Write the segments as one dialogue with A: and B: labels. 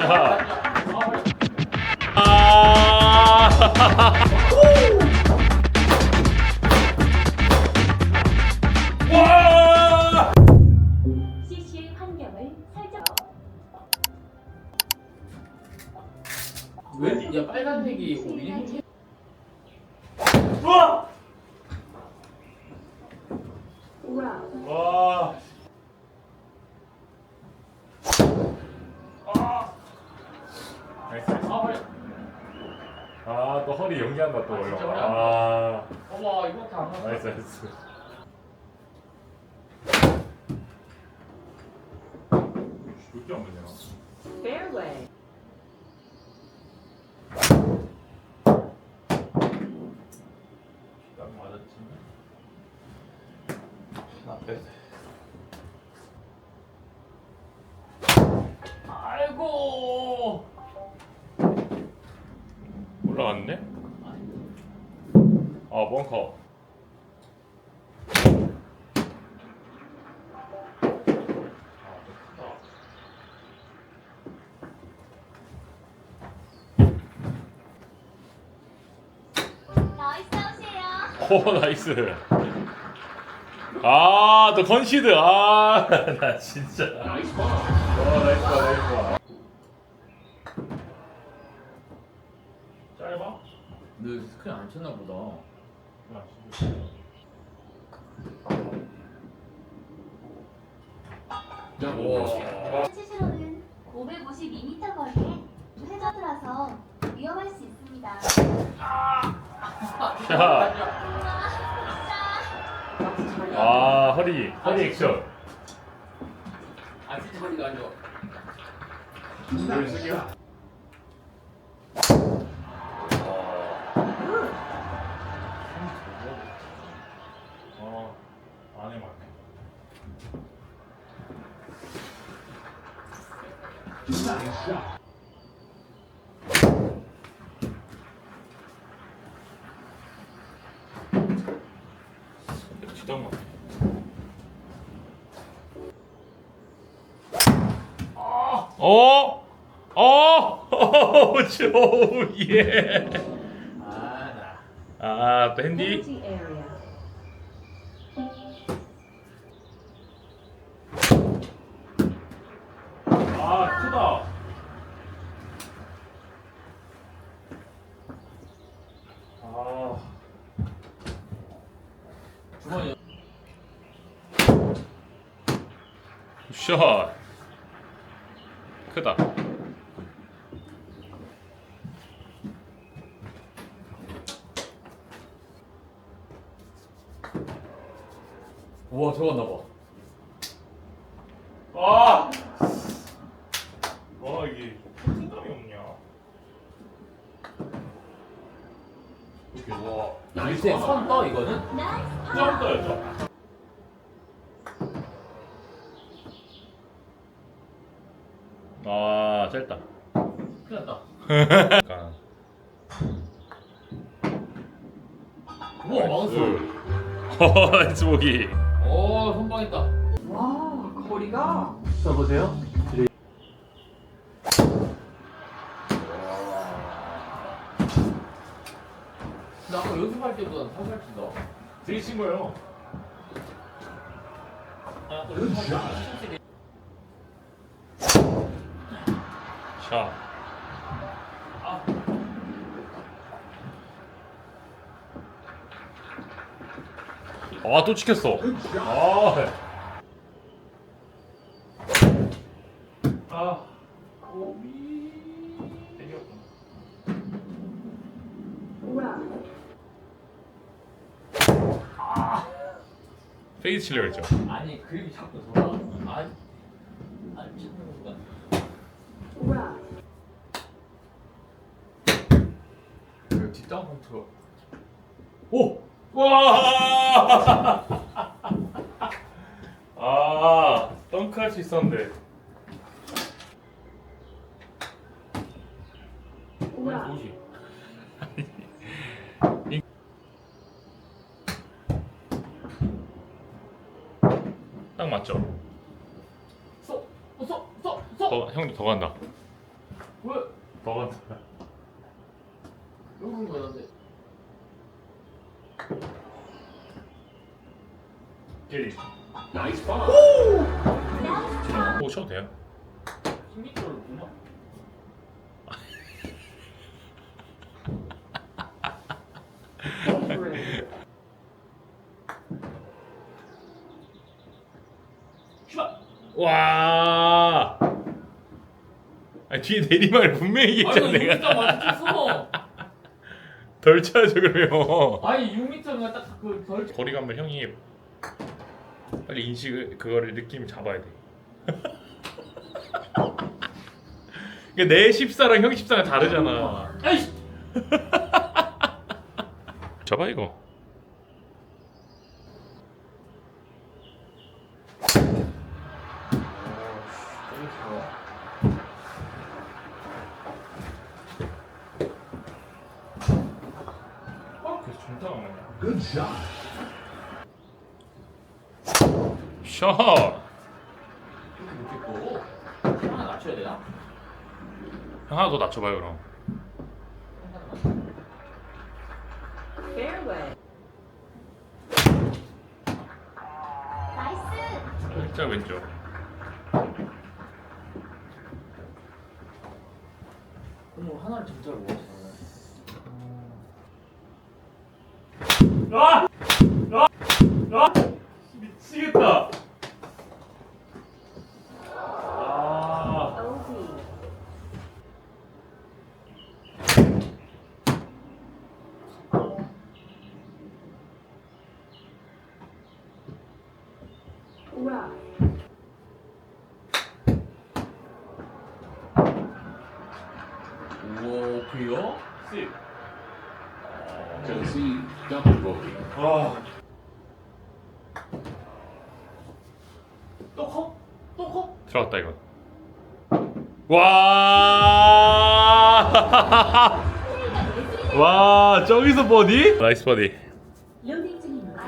A: 아. 와!
B: CC 환경을 설정.
C: 왜? 야 빨간색이 오리?
A: 와!
B: 와우.
A: 와. 아. 나이스. 나이스.
C: 아 빨리.
A: 아, 또 허리 연기한다 또
C: 아,
A: 이거.
C: 진짜
A: 아.
C: 어머 이거밖에 안 나와.
A: 나이스 나이스. 몇개 안 되냐?
B: Fairway.
C: 딱 맞았지.
A: 나 빼.
C: 아이고.
A: 올라갔네? 아, 벙커.
B: 나이스 하세요.
A: 오, 나이스. 아, 또 컨시드. 아, 나 진짜.
C: 나이스 봐.
A: 와, 나이스, 나이스. 짧아?
C: 너 스크린 안 쳤나 보다.
A: 아, 진짜.
C: 야,
A: 와.
B: 치시로는 552m 거리에 해저드라서 위험할 수 있습니다.
A: 자, 아, 허리, 허리 액션.
C: 아 진짜 허리가 안 좋아.
A: 맞네. 어? 어? 오, 예.
C: 아 나.
A: 아, 또 핸디?
B: Penalty area.
A: 아, 크다. 아,
C: 주머니.
A: 샷. 크다.
C: 우와 들어갔나 봐.
A: 아! 와, 이게 생각이 없냐. 이렇게, 와.
C: 나이스. 선떠 이거는?
B: 나이스.
A: 점 떠요, 점. 아, 짧다.
C: 큰일 났다.
A: 약간.
C: 우와 망술.
A: 어, 나이스 보기.
C: 오 선방했다.
D: 와 거리가
C: 써보세요. 나 아까 연습할 때보다 살살 친다.
A: 들이친 거예요.
C: 아, 아까 연습할 때
A: 샷.
C: 아,
A: 아, 또 찍혔어. 아. 아. 오비. 때렸구나.
B: 와우.
A: 페이스 치려고 했죠.
C: 아니 그림이 자꾸 돌아. 안, 안 찍는 건가?
B: 와우.
C: 그 뒷땅 컨트롤.
A: 오! 와! 아, 덩크 할 수 있었는데.
C: 뭐지?
A: 딱 맞죠?
C: 쏘, 쏘, 쏘, 쏘.
A: 더, 더 간다.
C: 왜?
A: 먹었다.
C: 이런 거야 근데.
A: 길리.
E: Nice ball.
A: 오, 쳐도 돼요?
C: 10m를 보나? 슈발.
A: 와. 아 뒤에 내리막을 분명히 얘기했잖아
C: 이거 6m
A: 내가.
C: 맞췄어.
A: 덜 쳐야죠 그러면.
C: 아니 6m가 딱그 덜
A: 거리감을 형이 빨리 인식을 그거를 느낌 잡아야 돼. 이게 내 14랑 형 14가 다르잖아.
C: 아이씨.
A: 잡아 이거. 샷.
C: 못했고 하나 낮춰야 되나?
A: 하나 더 낮춰봐요 그럼.
D: Fairway.
B: 나이스.
A: 살짝 왼쪽.
C: 어머 하나를 진짜로 먹었어.
A: 아! 아! 아! 미치겠다. 아.
D: OB.
B: 우와.
C: 우와 그래요?
A: 씨.
E: Concede
A: 아.
C: 또 커? 또 커?
A: 들어갔다 이거. 와! 와, 저기서 버디? 나이스 버디.
B: 로딩 중입니다.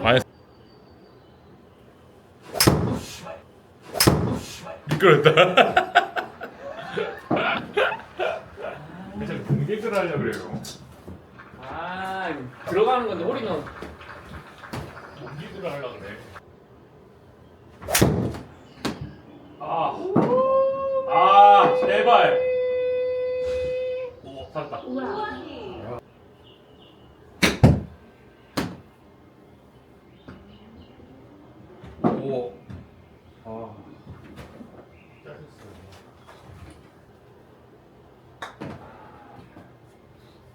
A: 미끄럽다. 진짜 공개를 하려 그래요.
C: 아 들어가는 건데 홀이면
A: 공개를 하려 그래. 아, 아, 제발. 오, 살았다. 오. 아.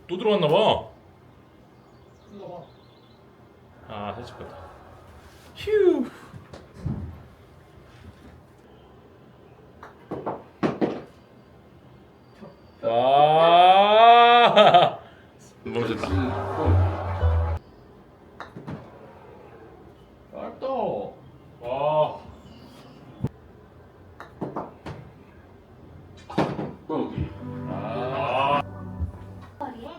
A: 또 들어왔나 봐. 아, 살짝 뺐다. 휴.
E: Concede bogey.
C: 짧다.
A: 와.
E: Bogey.
A: 아.
B: 거리에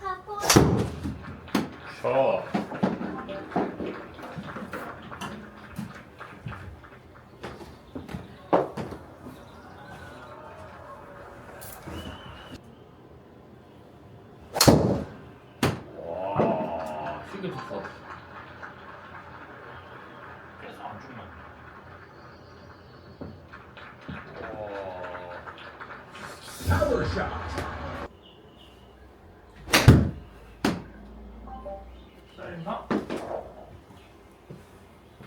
B: 파포
A: 저.
C: 와 쉽게 쳤어.
A: 계속 안 죽나?
E: Power shot.
A: 쌓였나?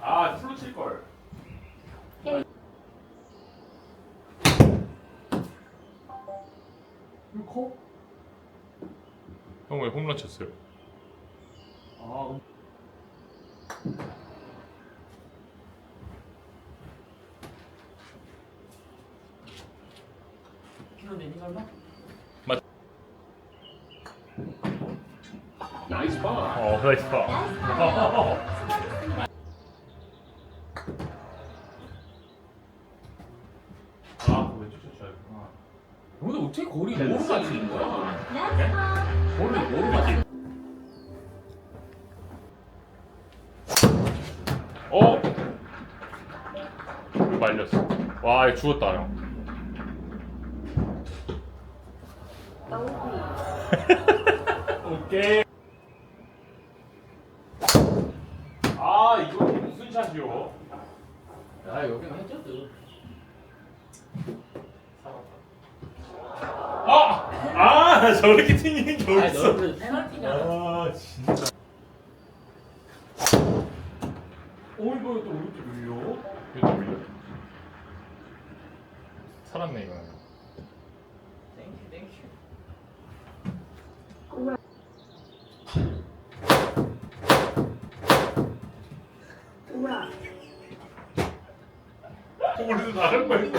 A: 아, 풀로 칠 걸.
C: 이거 커?
A: 형왜 홈런 쳤어요?
C: 아. 키로 내니.
A: 어, 나이스 파.
B: 나이스 파.
A: 죽었다, 형. 오케이. 아 이거 무슨 샷이요?
C: 야 여기는 해저드.
A: 아! 아 저렇게 튕기는 게
C: 아니
A: 어딨어?
C: 너는 페널티잖아.
A: 아 진짜. 오 이거 또 오른쪽 밀려? 이거 또 밀려? 살았네 이거.
C: 땡큐 땡큐.
A: 우리도 다른 거 있어.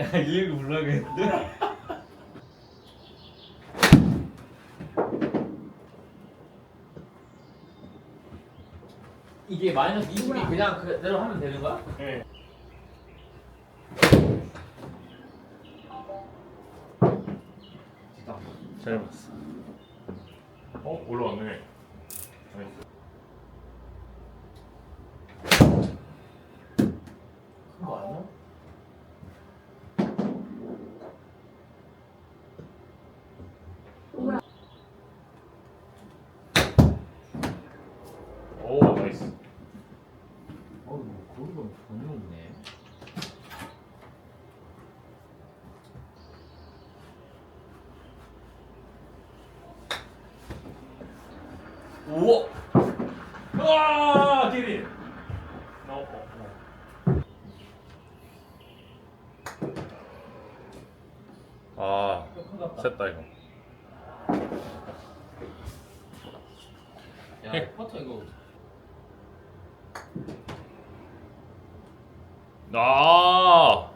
C: 야 이거 불러야겠는데? 이게 마이너스 20이 그냥 그대로 하면 되는 거야?
A: 네. 잘 봤어. 어 올라왔네. 나이스.
C: 그거 아니야?
A: 오 나이스.
C: 어우 뭐 거리가 전혀 없네.
A: 우와. 아 기린. 어, 어, 어. 아. 셌다 이거.
C: 야 퍼터 이거
A: 아.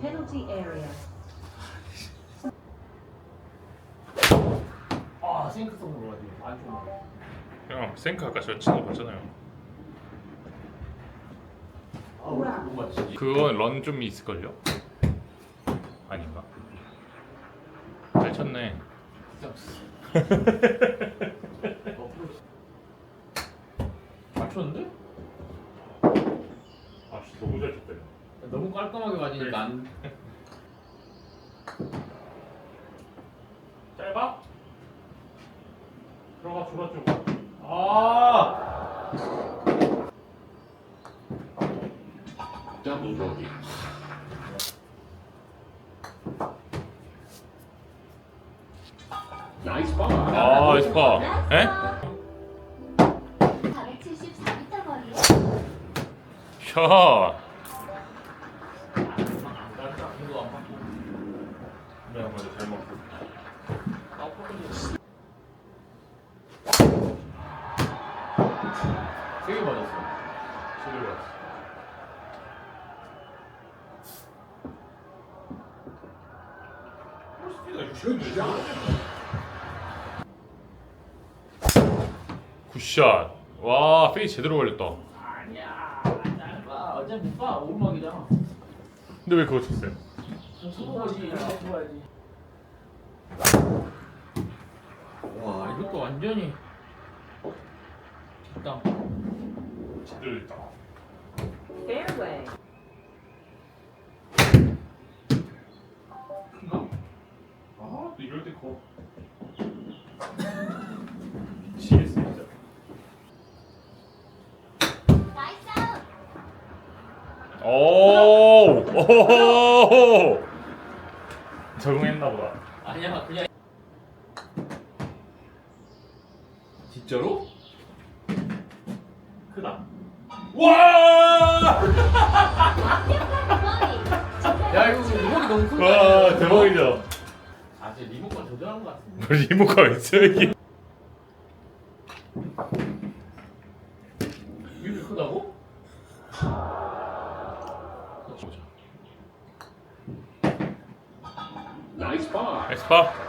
B: Penalty area.
C: 아 생크 성으로 가지. 안 좋은
A: 형 생크 아까 저거 봤잖아요.
C: 아, 못 맞지.
A: 그건 런 좀 있을걸요? 아닌가? 잘 쳤네
C: 는데?
A: 아, 너무 잘 쳤다.
C: 너무 깔끔하게 맞으니까 안.
A: 짧아? 들어가 졸라 쪽.
C: 아.
E: Double bogey. Nice par.
A: 아, 스파. 에?
B: 474m 거리에
A: 샷. 굿샷. 와, 페이 제대로 걸렸다.
C: 아니야. 짧아. 어차피 못 봐. 오르막이잖아.
A: 근데 왜 그거 쳤어요?
C: 이렇게 쳐봐야지. 와 이것도 완전히. 일단
A: 제대로 됐다.
D: Fairway.
A: 아, 또 이럴 때 거. 미치겠어, 진짜.
B: 나이스 아웃.
A: 오! 오! 적응했나 보다.
C: 아니야 그냥. 진짜로?
A: 크다. 와!
C: 야 이거 리모컨이 너무 큰거
A: 와, 대박이죠.
C: 아 진짜 리모컨 조절한 거 같은데.
A: 뭐 리모컨 있어요, 이게?
C: 이렇게 크다고?
B: Expo.